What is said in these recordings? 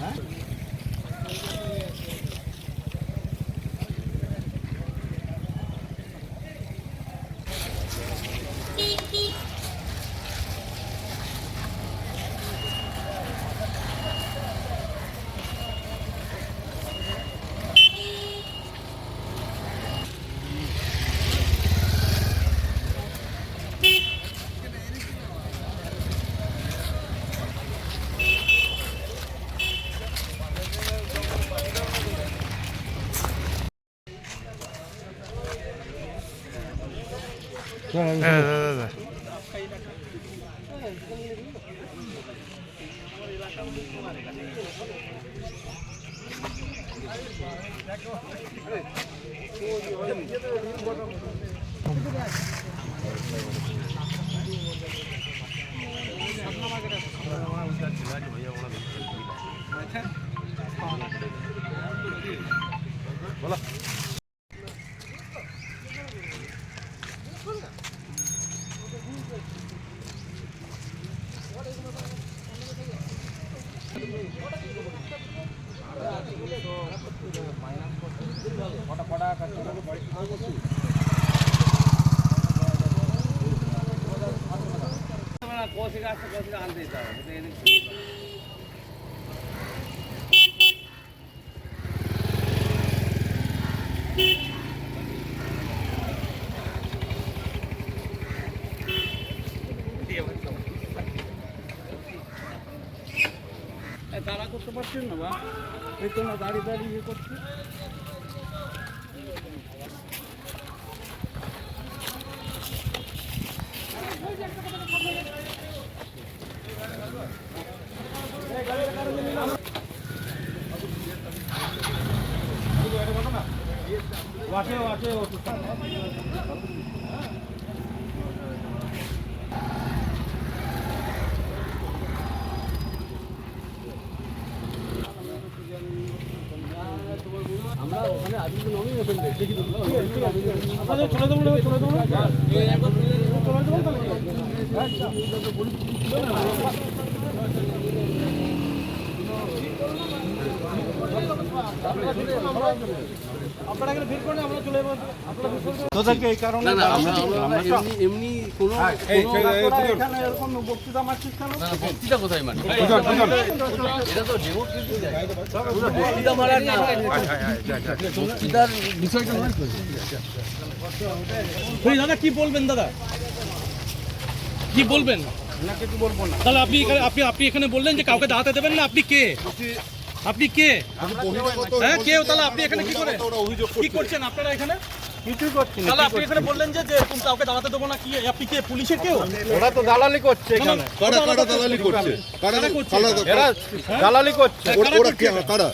হ্যাঁ? হ্যাঁ দাদা দাদা দাঁড়া করতে পারছেন না বা এই তো না দাঁড়িয়ে দাঁড়িয়ে ইয়ে করছে। আমরা এমনি এমনি কোনো তোরা এখানে এরকম বক্তৃতা মারছিস কেন না, বক্তৃতা কোথায় মানে এটা তো ডেমোক্রেসি বক্তৃতা মারার না নয় তো ওই দাদা কি বলবেন দাদা? কি বলবেন? না কিছু বলব না। তাহলে আপনি এখানে আপনি আপনি এখানে বললেন যে কাউকে দাঁড়াতে দেবেন না আপনি কে? আপনি কে? হ্যাঁ কে তাহলে আপনি এখানে কি করে কি করছেন আপনারা এখানে? কিছুই করছি না আপনি এখানে বললেন যে যে এরকম কাউকে দাঁড়াতে দেবো না কি আপনি কে পুলিশের কেউ? ওরা তো দালালি করছে এখানে। কারা কারা দালালি করছে? কারা কারা দালালি করছে? ওরা- ওরা কে? কারা?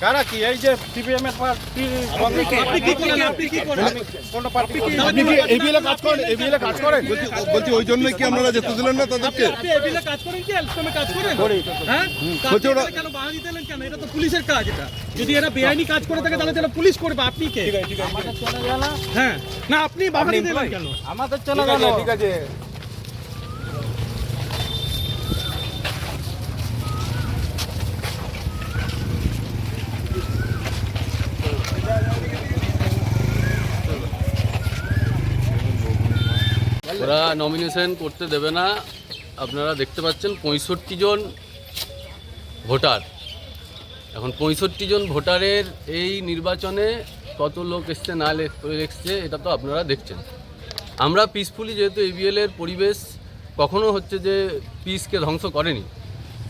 কারা কি? এই যে সিপিএম এর পার্টি আপনি কি? করেন আপনি কি? করেন কোন পার্টি? আপনি কি? এবিএল কাজ করেন এবিএল কাজ করেন? বলছি বলছি ওই জন্যই কি আপনারা যেতে দিলেন না তাদেরকে? আপনি এবিলে কাজ করেন কি? এলসমে কাজ করেন? হ্যাঁ? বলছি ওরা- কেন বাধা দিতেলেন কেন? এটা তো পুলিশের কাজ এটা। যদি এরা বেআইনি কাজ করে থাকে তাহলে তাহলে পুলিশ করবে আপনি কে? হ্যাঁ। না আপনি বাধা দিতেলেন কেন? আমাদের চলে গেল। ঠিক আছে। ওরা নমিনেশন করতে দেবে না। আপনারা দেখতে পাচ্ছেন পঁয়ষট্টি জন ভোটার। এখন পঁয়ষট্টি জন ভোটারের এই নির্বাচনে কত লোক এসছে, না এসছে, এটা তো আপনারা দেখছেন। আমরা পিসফুলি যেহেতু এবিএল এর পরিবেশ, কখনো হচ্ছে যে পিসকে ধ্বংস করেনি।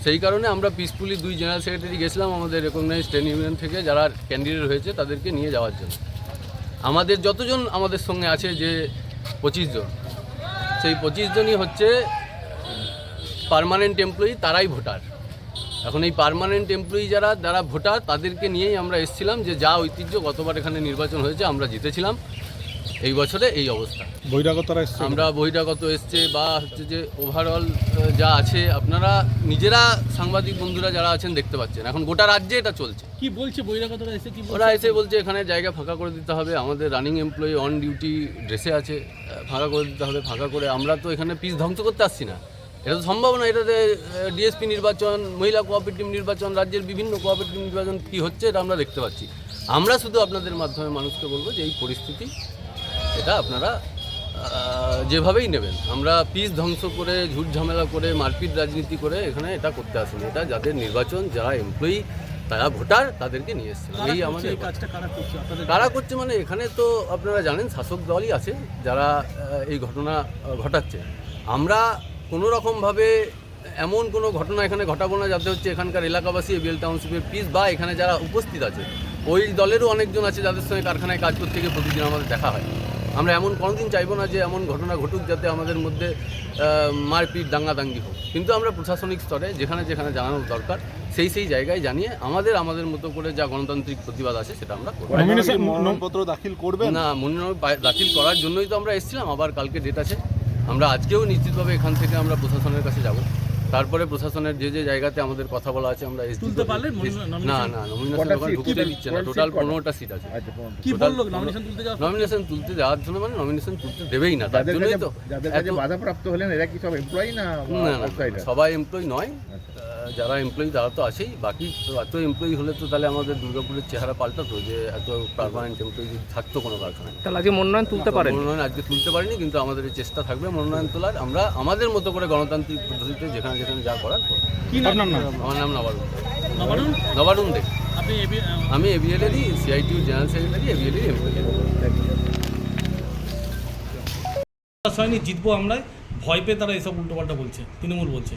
সেই কারণে আমরা পিসফুলি দুই জেনারেল সেক্রেটারি গেছিলাম আমাদের রেকগনাইজ ট্রেন ইউনিয়ন থেকে, যারা ক্যান্ডিডেট হয়েছে তাদেরকে নিয়ে যাওয়ার জন্য। আমাদের যতজন আমাদের সঙ্গে আছে যে পঁচিশ জন সেই পঁচিশ জনই হচ্ছে পারমানেন্ট এমপ্লয়ি তারাই ভোটার। এখন এই পারমানেন্ট এমপ্লয়ি যারা যারা ভোটার, তাদেরকে নিয়েই আমরা এসেছিলাম যে যা ঐতিহ্য গতবার এখানে নির্বাচন হয়েছে, আমরা জিতেছিলাম। এই বছরে এই অবস্থা। বহিরাগতরা এসছে আমরা বহিরাগত এসছে বা হচ্ছে যে ওভারঅল যা আছে আপনারা নিজেরা সাংবাদিক বন্ধুরা যারা আছেন দেখতে পাচ্ছেন। এখন গোটা রাজ্যে এটা চলছে। কি বলছে বহিরাগতরা? এসে কি? ওরা এসে বলছে এখানে জায়গা ফাঁকা করে দিতে হবে আমাদের রানিং এমপ্লয়ি অন ডিউটি ড্রেসে আছে ফাঁকা করে দিতে হবে ফাঁকা করে আমরা তো এখানে পিস ধ্বংস করতে আসছি না। এটা তো সম্ভব না এটাতে ডিএসপি নির্বাচন মহিলা কোঅপারেটিভ নির্বাচন রাজ্যের বিভিন্ন কোঅপারেটিভ নির্বাচন কি হচ্ছে এটা আমরা দেখতে পাচ্ছি। আমরা শুধু আপনাদের মাধ্যমে মানুষকে বলব যে এই পরিস্থিতি এটা আপনারা যেভাবেই নেবেন। আমরা পিস ধ্বংস করে ঝুট ঝামেলা করে মারপিট রাজনীতি করে এখানে এটা করতে আসেনি। এটা যাদের নির্বাচন যারা এমপ্লয়ি তারা ভোটার তাদেরকে নিয়ে এসছে এই আমাদের এই কাজটা কারা করছে? আপনাদের কারা করছে মানে এখানে তো আপনারা জানেন শাসক দলই আছে যারা এই ঘটনা ঘটাচ্ছে। আমরা কোনো রকমভাবে এমন কোনো ঘটনা এখানে ঘটাবো না যাতে হচ্ছে এখানকার এলাকাবাসী এবিএল টাউনশিপের পিস বা এখানে যারা উপস্থিত আছে ওই দলেরও অনেকজন আছে যাদের সঙ্গে কারখানায় কাজ করতে গিয়ে প্রতিদিন আমাদের দেখা হয়। আমরা এমন কোনোদিন চাইব না যে এমন ঘটনা ঘটুক যাতে আমাদের মধ্যে মারপিট দাঙ্গাদাঙ্গি হোক। কিন্তু আমরা প্রশাসনিক স্তরে যেখানে যেখানে জানানোর দরকার সেই সেই জায়গায় জানিয়ে আমাদের আমাদের মতো করে যা গণতান্ত্রিক প্রতিবাদ আছে সেটা আমরা করব। মনোনয়নপত্র দাখিল করবে না মনোনয়ন দাখিল করার জন্যই তো আমরা এসেছিলাম আবার কালকে ডেট আছে। আমরা আজকেও নিশ্চিতভাবে এখান থেকে আমরা প্রশাসনের কাছে যাব। তারপরে প্রশাসনের যে যে জায়গাতে আমাদের কথা বলা আছে আমরা তুলতে পারলেন? না না নমিনেশন ওখানে ঢুকতে দিচ্ছে না। টোটাল পনেরোটা সিট আছে। কি বলল? নমিনেশন তুলতে যাওয়া নমিনেশন তুলতে যাওয়ার জন্য মানে নমিনেশন তুলতে দেবেই না তার জন্যই তো যাদের কাছে বাধাপ্রাপ্ত হলেন এরা কি সব এমপ্লয়ি না না সবাই এমপ্লয়ি নয়। আহ, যারা এমপ্লয়ি তারা তো আছেই। বাকি এত এমপ্লয়ি হলে তো তাহলে আমাদের দুর্গাপুরের চেহারা পাল্টাতো যে এত পারমানেন্ট এমপ্লয়ি যদি থাকতো কোনো কারখানায়। তাহলে আজকে মনোনয়ন তুলতে পারেন? মনোনয়ন আজকে তুলতে পারিনি কিন্তু আমাদের এই চেষ্টা থাকবে মনোনয়ন তোলার। আমরা আমাদের মতো করে গণতান্ত্রিক পদ্ধতিতে যেখানে যেখানে যা করার। আমার নাম নবারুণ। নবারুণ? আপনি এবি- আহ, আমি এবিএলেরই সিআইটিউ জেনারেল সেক্রেটারি এবিএলেরই এমপ্লয়ি জিতবো আমরা ভয় পেয়ে তারা এসব উল্টোপাল্টা বলছে তৃণমূল বলছে।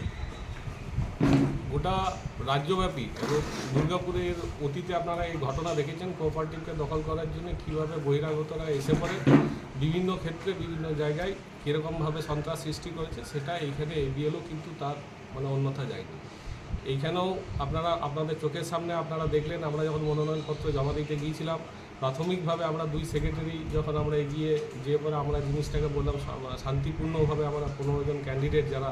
গোটা রাজ্যব্যাপী এবং দুর্গাপুরের অতীতে আপনারা এই ঘটনা দেখেছেন কোঅপারেটিভকে দখল করার জন্য কীভাবে বহিরাগতরা এসে পড়ে, বিভিন্ন ক্ষেত্রে, বিভিন্ন জায়গায় কীরকমভাবে সন্ত্রাস সৃষ্টি করেছে, সেটা এইখানে এবিএলও কিন্তু তার মানে অন্যথা যায়নি। এইখানেও আপনারা, আপনাদের চোখের সামনে আপনারা দেখলেন, আমরা যখন মনোনয়নপত্র জমা দিতে গিয়েছিলাম প্রাথমিকভাবে আমরা দুই সেক্রেটারি যখন আমরা এগিয়ে যে পরে আমরা জিনিসটাকে বললাম শান্তিপূর্ণভাবে আমরা পনেরো জন ক্যান্ডিডেট যারা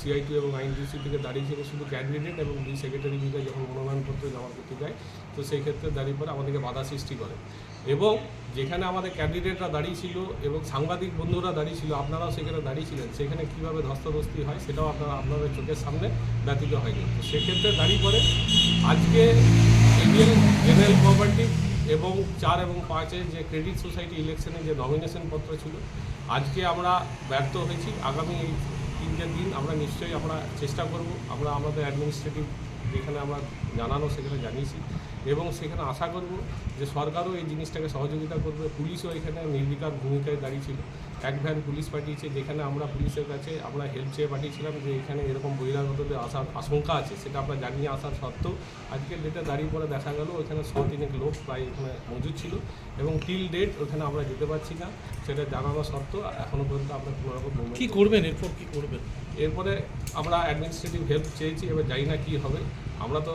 সিআইটি এবং আইনডিসি থেকে দাঁড়িয়েছিল শুধু ক্যান্ডিডেট এবং দুই সেক্রেটারি মিলে যখন মনোনয়নপত্র জমা করতে যায়, তো সেই ক্ষেত্রে দাঁড়িয়ে পরে আমাদেরকে বাধা সৃষ্টি করে। এবং যেখানে আমাদের ক্যান্ডিডেটরা দাঁড়িয়ে ছিল এবং সাংবাদিক বন্ধুরা দাঁড়িয়ে ছিল, আপনারাও সেখানে দাঁড়িয়ে ছিলেন, সেখানে কীভাবে ধস্তাধস্তি হয় সেটাও আপনারা, আপনাদের চোখের সামনে ব্যতীত হয়নি। তো সেক্ষেত্রে দাঁড়িয়ে পরে আজকে এবিএল জেনারেল কোঅপারেটিভ এবং চার এবং পাঁচে যে ক্রেডিট সোসাইটি ইলেকশনে যে নমিনেশন পত্র ছিল, আজকে আমরা ব্যর্থ হয়েছি। আগামী এই তিন চার দিন আমরা নিশ্চয়ই আমরা চেষ্টা করব, আমরা আমাদের অ্যাডমিনিস্ট্রেটিভ যেখানে আমরা জানানো সেখানে জানিয়েছি। এবং সেখানে আশা করব যে সরকারও এই জিনিসটাকে সহযোগিতা করবে। পুলিশও এখানে নির্বিকার ভূমিকায় দাঁড়িয়েছিল এক ভ্যান পুলিশ পাঠিয়েছে যেখানে আমরা পুলিশের কাছে আমরা হেল্প চেয়ে পাঠিয়েছিলাম যে এখানে এরকম বহিরাগতদের আসার আশঙ্কা আছে সেটা আমরা জানিয়ে আসার সত্ত্বেও আজকের ডেটে দাঁড়িয়ে পরে দেখা গেল ওখানে তিনেক লোক প্রায় এখানে মজুদ ছিল এবং টিল ডেট ওখানে আমরা যেতে পারছি না সেটা জানানো সত্ত্বেও এখনও পর্যন্ত আমরা কোনো রকম movement কি করবেন? এরপর কী করবেন? এরপরে আমরা অ্যাডমিনিস্ট্রেটিভ হেল্প চেয়েছি এবার জানি না কী হবে। আমরা তো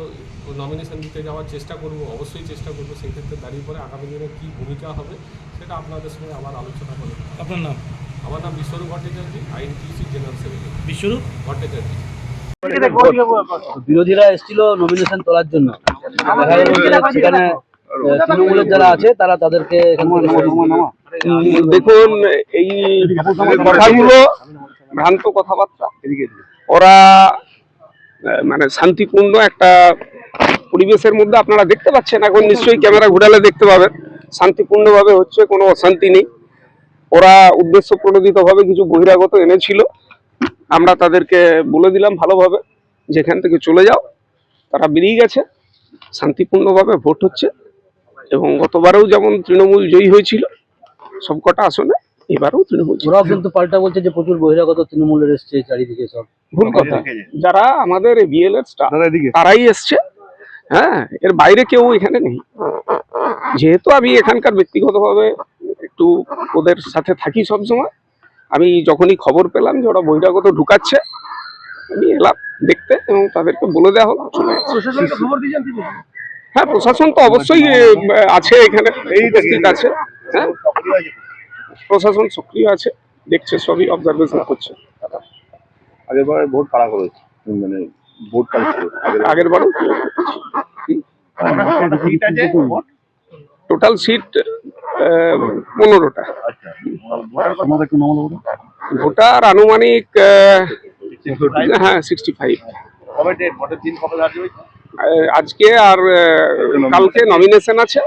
নমিনেশন দিতে যাওয়ার চেষ্টা করব অবশ্যই চেষ্টা করব সেই ক্ষেত্রে দাঁড়িয়ে পরে আগামী দিনে কী ভূমিকা হবে সেটা আপনাদের সঙ্গে আবার আলোচনা করব আপনার নাম? আমার নাম Biswarup Bhattacharya INTTUC general secretary. Biswarup? Bhattacharya. বিরোধীরা এসেছিল নমিনেশন তোলার জন্য। সেখানে তৃণমূলের যারা আছে তারা তাদেরকে। দেখুন এই কথাগুলো ভ্রান্ত কথাবার্তা ওরা মানে শান্তিপূর্ণ একটা পরিবেশের মধ্যে আপনারা দেখতে পাচ্ছেন। এখন নিশ্চয়ই ক্যামেরা ঘুরালে দেখতে পাবেন। শান্তিপূর্ণভাবে হচ্ছে কোনো অশান্তি নেই। ওরা উদ্দেশ্য প্রণোদিতভাবে কিছু বহিরাগত এনেছিল। আমরা তাদেরকে বলে দিলাম ভালোভাবে, যেখান থেকে চলে যাও, তারা বেরিয়ে গেছে। শান্তিপূর্ণভাবে ভোট হচ্ছে। এবং গতবারেও যেমন তৃণমূল জয়ী হয়েছিল, সবকটা আসনে এবারেও তৃণমূল ওরাও কিন্তু পাল্টা বলছে যে প্রচুর বহিরাগত তৃণমূলের এসছে চারিদিকে সব। ভুল কথা। যারা আমাদের বিএল এর স্টাফ তারাই এসছে হ্যাঁ এর বাইরে কেউ এখানে নেই। যেহেতু আমি এখানকার ব্যক্তিগতভাবে একটু ওদের সাথে থাকি সবসময় আমি যখনই খবর পেলাম যে ওরা বহিরাগত ঢুকাচ্ছে আমি এলাম দেখতে এবং তাদেরকে বলে দেওয়া হলো হ্যাঁ প্রশাসন তো অবশ্যই আছে এখানে উপস্থিত আছে হ্যাঁ। প্রশাসন সক্রিয় আছে দেখছে সবই অবজারভেশন করছে। আগের বার ভোট কারা করেছে? মানে ভোট ছিল আগের বারও? টোটাল সিট পনেরোটা। আচ্ছা। ভোটার আনুমানিক হ্যাঁ সিক্সটি ফাইভ হয়েছে? আজকে আর কালকে নমিনেশন আছে।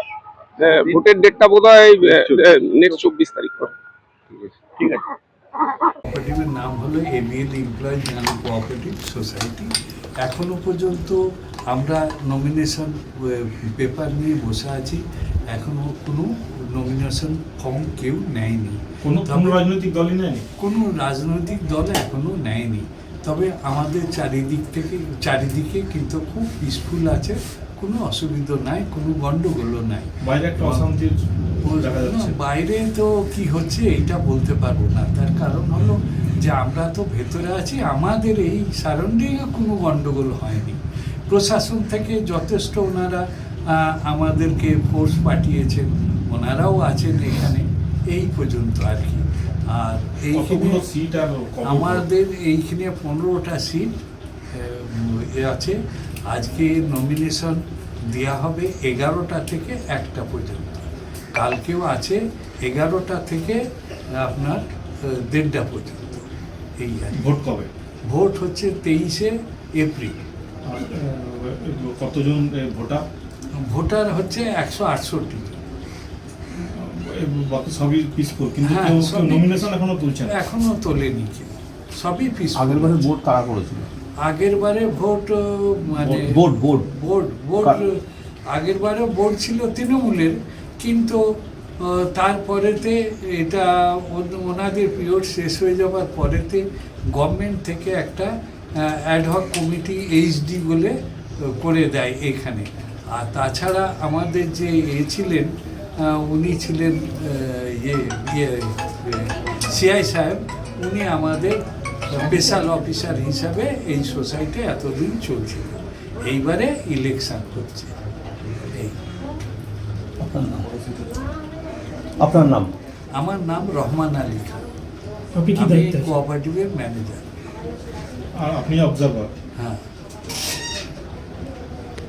ভোটের ডেটটা বোধ হয় নেক্সট চব্বিশ তারিখ ঠিক আছে। কোঅপারেটিভের নাম হলো ABL employee general cooperative society এখনও পর্যন্ত আমরা নমিনেশন পেপার নিয়ে বসে আছি। এখনও কোনো নমিনেশন ফর্ম কেউ নেয়নি। কোনো কোনো রাজনৈতিক দলই নেয়নি? কোনো রাজনৈতিক দল এখনও নেয়নি। তবে আমাদের চারিদিক থেকে চারিদিকে কিন্তু খুব পিসফুল আছে। কোনো অসুবিধা নাই কোনো গণ্ডগোলও নাই। বাইরে একটা অশান্তির বাইরে তো কি হচ্ছে এইটা বলতে পারব না। তার কারণ হলো যে আমরা তো ভেতরে আছি আমাদের এই সারাউন্ডিংয়ে কোনো গণ্ডগোল হয়নি। প্রশাসন থেকে যথেষ্ট ওনারা আমাদেরকে ফোর্স পাঠিয়েছেন ওনারাও আছেন এখানে এই পর্যন্ত আর কি। আর এইখানে আমাদের এইখানে পনেরোটা সিট আছে। আজকে নমিনেশন দেওয়া হবে এগারোটা থেকে একটা পর্যন্ত। কালকেও আছে এগারোটা থেকে আপনার দেড়টা পর্যন্ত। এই আর ভোট কবে? ভোট হচ্ছে তেইশে এপ্রিল। কতজন ভোটার? ভোটার হচ্ছে একশো আটষট্টি বাকি সবই পিসফুল কিন্তু হ্যাঁ, নমিনেশন এখনও তুলছে না। এখনও তোলেনি কেউ। সবই পিস আগেরবারে ভোট কারা করেছিল? আগের বারে ভোট মানে ভোট ভোট। বোর্ড কার- আগের বারে বোর্ড ছিল তৃণমূলের কিন্তু তারপরেতে এটা ওন- ওনাদের পিরিয়ড শেষ হয়ে যাওয়ার পরেতে গভর্নমেন্ট থেকে একটা অ্যাডহক কমিটি এইচডি বলে করে দেয় এখানে। আর তাছাড়া আমাদের যে এ ছিলেন উনি ছিলেন ইয়ে ইয়ে সিআই সাহেব উনি আমাদের স্পেশাল অফিসার হিসাবে এই সোসাইটি এতদিন চলছিল। এইবারে ইলেকশন হচ্ছে আপনার নাম? আমার নাম রহমান আলী খান। আপনি কি আমি দায়িত্বে কোঅপারেটিভের ম্যানেজার আর আপনি অবজারভার হ্যাঁ।